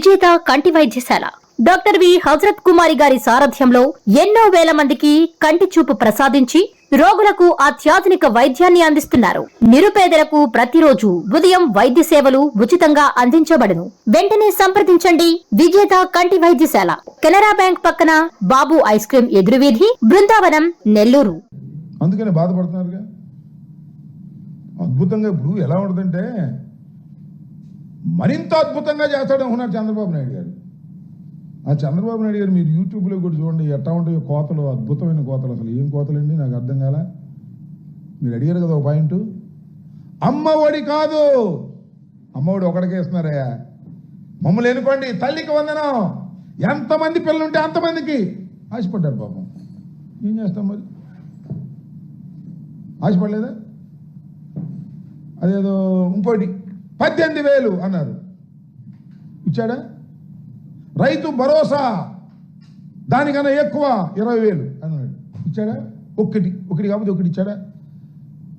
విజేత కంటి వైద్యశాల. Doctor V. హజరత్ కుమారి గారి సారథ్యంలో ఎన్నో వేల మందికి కంటి చూపు ప్రసాదించి రోగులకు అత్యాధునిక వైద్యాన్ని అందిస్తున్నారు. నిరుపేదలకు ప్రతిరోజు ఉదయం వైద్య సేవలు ఉచితంగా అందించబడును. వెంటనే సంప్రదించండి. విజేత కంటి వైద్యశాల. కెనరా బ్యాంక్ పక్కన బాబు ఐస్ క్రీం ఎదురువీధి బృందావనం నెల్లూరు. అందుకని బాధపడుతున్నారుగా. అద్భుతంగా ఇప్పుడు ఎలా ఉంటుందంటే మరింత అద్భుతంగా చేస్తాడు అనుకున్నారు చంద్రబాబు నాయుడు గారు. ఆ చంద్రబాబు నాయుడు గారు మీరు యూట్యూబ్లో కూడా చూడండి ఎట్లా ఉంటాయో కోతలు అద్భుతమైన కోతలు. అసలు ఏం కోతలండి? నాకు అర్థం కాల. మీరు అడిగారు కదా ఒక పాయింట్. అమ్మ ఒడి కాదు. అమ్మఒడి ఒకడికే ఇస్తున్నారయ్యా మమ్మల్ని ఎన్నుకోండి. తల్లికి వందనం. ఎంతమంది పిల్లలు ఉంటే అంతమందికి. ఆశపడ్డారు పాపం. ఏం చేస్తాం మరి? ఆశపడలేదా? అదేదో ఇంకోటి. పద్దెనిమిది వేలు అన్నారు. ఇచ్చాడా? రైతు భరోసా దానికన్నా ఎక్కువ ఇరవై వేలు అన్నాడు. ఇచ్చాడా? ఒక్కటి ఒకటి కాకపోతే ఒకటి ఇచ్చాడా?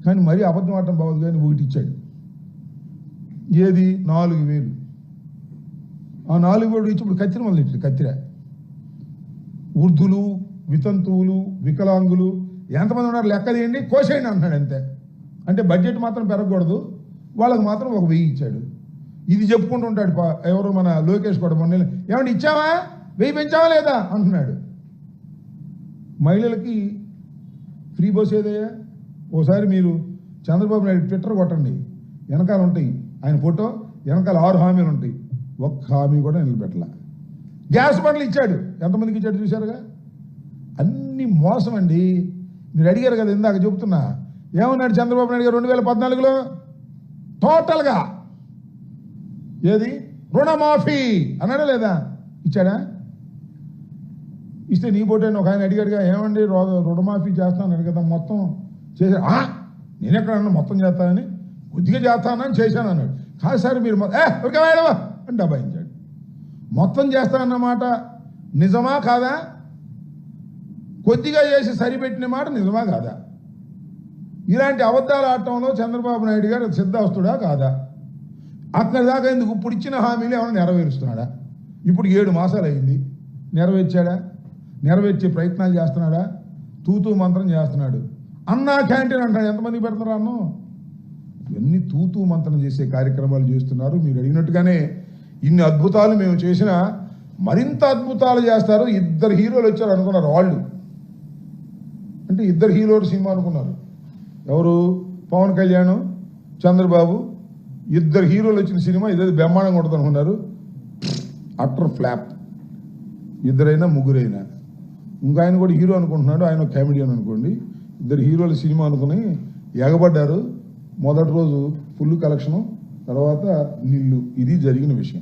కానీ మరీ అబద్ధం ఆడటం బాగోదు కానీ ఒకటి ఇచ్చాడు. ఏది? నాలుగు వేలు. ఆ నాలుగు వేలు ఇచ్చి ఇప్పుడు కత్తిర మొదలు ఇచ్చాడు కత్తిర. వృద్ధులు వితంతువులు వికలాంగులు ఎంతమంది ఉన్నారు? లెక్క తీయండి కోసేయండి అంటున్నాడు అంతే. అంటే బడ్జెట్ మాత్రం పెరగకూడదు. వాళ్ళకి మాత్రం ఒక వెయ్యి ఇచ్చాడు. ఇది చెప్పుకుంటూ ఉంటాడు ఎవరు మన లోకేష్ కూడా మొన్న ఏమంటే ఇచ్చావా? వెయ్యి పెంచావా లేదా? అంటున్నాడు. మహిళలకి ఫ్రీ బస్ ఏదయ్యా? ఓసారి మీరు చంద్రబాబు నాయుడు ట్విట్టర్ కొట్టండి. వెనకాల ఉంటాయి ఆయన ఫోటో వెనకాల ఆరు హామీలు ఉంటాయి. ఒక్క హామీ కూడా నిలబెట్టలా. గ్యాస్ బండ్లు ఇచ్చాడు. ఎంతమందికి ఇచ్చాడు చూశారుగా? అన్ని మోసం అండి. మీరు అడిగారు కదా ఇందాక చెబుతున్నా ఏమన్నాడు చంద్రబాబు నాయుడు గారు రెండు వేల పద్నాలుగులో? టోటల్గా ఏది? రుణమాఫీ అన్నాడా లేదా? ఇచ్చాడా? ఇస్తే నీ పోటీ ఒక ఆయన అడిగాడుగా ఏమండి రో- రుణమాఫీ చేస్తాను కదా మొత్తం చేశా "ఆ, నేను ఎక్కడన్నా మొత్తం చేస్తానని కొద్దిగా చేస్తానని చేశాను అన్నాడు. కాదు సార్ మీరు మొ- ఏ ఊరికే అని డబాయించాడు మొత్తం చేస్తానన్నమాట నిజమా కాదా? కొద్దిగా చేసి సరిపెట్టిన మాట నిజమా కాదా? ఇలాంటి అబద్ధాలు ఆడటంలో చంద్రబాబు నాయుడు గారు సిద్ధాస్తుడా కాదా? అక్కడి దాకా ఎందుకు ఇప్పుడు ఇచ్చిన హామీలు ఏమైనా నెరవేరుస్తున్నాడా? ఇప్పుడు ఏడు మాసాలు అయింది నెరవేర్చాడా? నెరవేర్చే ప్రయత్నాలు చేస్తున్నాడా? తూతూ మంత్రం చేస్తున్నాడు. అన్నా క్యాంటీన్ అంటాడు. ఎంతమంది పెడుతున్నారు అన్నం? ఇవన్నీ తూతూ మంత్రం చేసే కార్యక్రమాలు చేస్తున్నారు. మీరు అడిగినట్టుగానే ఇన్ని అద్భుతాలు మేము చేసినా మరింత అద్భుతాలు చేస్తారు. ఇద్దరు హీరోలు వచ్చారు అనుకున్నారు వాళ్ళు. అంటే ఇద్దరు హీరోలు సినిమా అనుకున్నారు. ఎవరు? పవన్ కళ్యాణ్ చంద్రబాబు ఇద్దరు హీరోలు వచ్చిన సినిమా ఇదేదో బ్రహ్మాండంగా ఉంటుంది అటర్ ఫ్లాప్. ఇద్దరైనా ముగ్గురైనా. ఇంకా ఆయన కూడా హీరో అనుకుంటున్నాడు ఆయన కామెడియన్ అనుకోండి. ఇద్దరు హీరోల సినిమా అనుకుని ఎగబడ్డారు. మొదటి రోజు ఫుల్ కలెక్షను తర్వాత నిల్లు. ఇది జరిగిన విషయం.